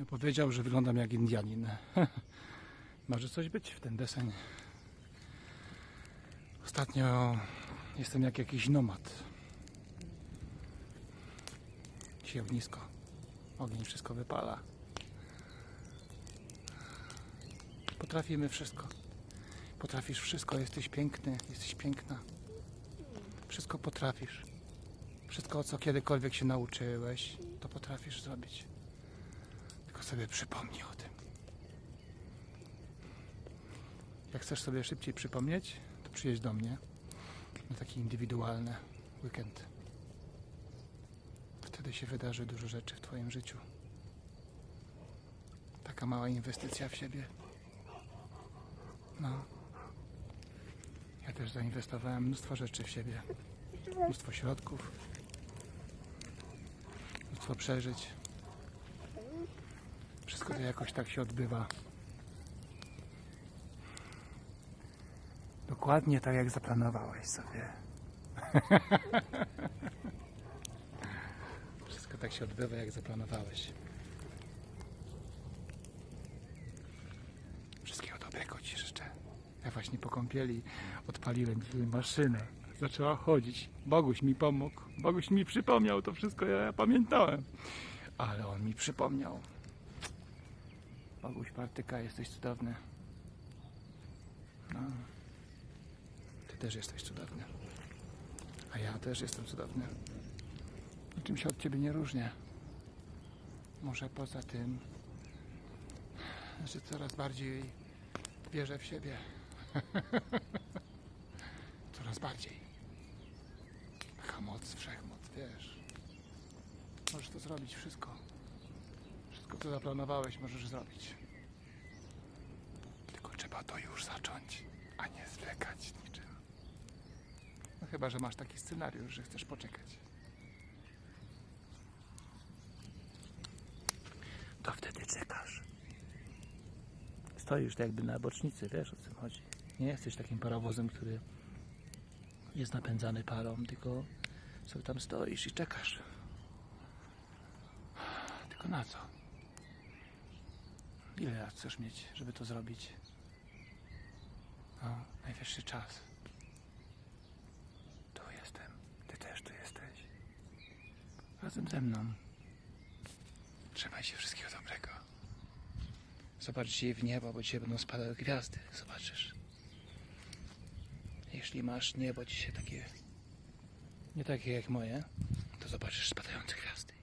Nie powiedział, że wyglądam jak Indianin. Może coś być w ten deseń. Ostatnio jestem jak jakiś nomad. Dzisiaj ognisko. Ogień wszystko wypala. Potrafimy wszystko. Potrafisz wszystko, jesteś piękny, jesteś piękna. Wszystko potrafisz. Wszystko, co kiedykolwiek się nauczyłeś, to potrafisz zrobić. Tylko sobie przypomnij o tym. Jak chcesz sobie szybciej przypomnieć, to przyjedź do mnie na taki indywidualny weekend. Wtedy się wydarzy dużo rzeczy w Twoim życiu. Taka mała inwestycja w siebie. No. Ja też zainwestowałem mnóstwo rzeczy w siebie. Mnóstwo środków. Mnóstwo przeżyć. Wszystko to jakoś tak się odbywa. Dokładnie tak jak zaplanowałeś sobie. Wszystko tak się odbywa jak zaplanowałeś. Wszystkiego dobrego Ci życzę. Ja właśnie po kąpieli odpaliłem maszynę. Zaczęła chodzić. Boguś mi pomógł. Boguś mi przypomniał to wszystko, ja, ja pamiętałem. Ale on mi przypomniał. Boguś Partyka, jesteś cudowny. No. Ty też jesteś cudowny. A ja też jestem cudowny. Niczym się od ciebie nie różnię. Może poza tym, że coraz bardziej wierzę w siebie. coraz bardziej. Taka moc, wszechmoc, wiesz. Możesz to zrobić wszystko. Wszystko, co zaplanowałeś, możesz zrobić. Tylko trzeba to już zacząć, a nie zwlekać niczym. No chyba, że masz taki scenariusz, że chcesz poczekać. To wtedy czekasz. Stoisz tak jakby na bocznicy, wiesz o co chodzi. Nie jesteś takim parowozem, który jest napędzany parą, tylko sobie tam stoisz i czekasz. Tylko na co? Ile lat chcesz mieć, żeby to zrobić? No, najwyższy czas. Tu jestem. Ty też tu jesteś. Razem ze mną. Trzymaj się wszystkiego dobrego. Zobacz dzisiaj w niebo, bo dzisiaj będą spadały gwiazdy. Zobaczysz. Jeśli masz niebo dzisiaj takie nie takie jak moje, to zobaczysz spadające gwiazdy.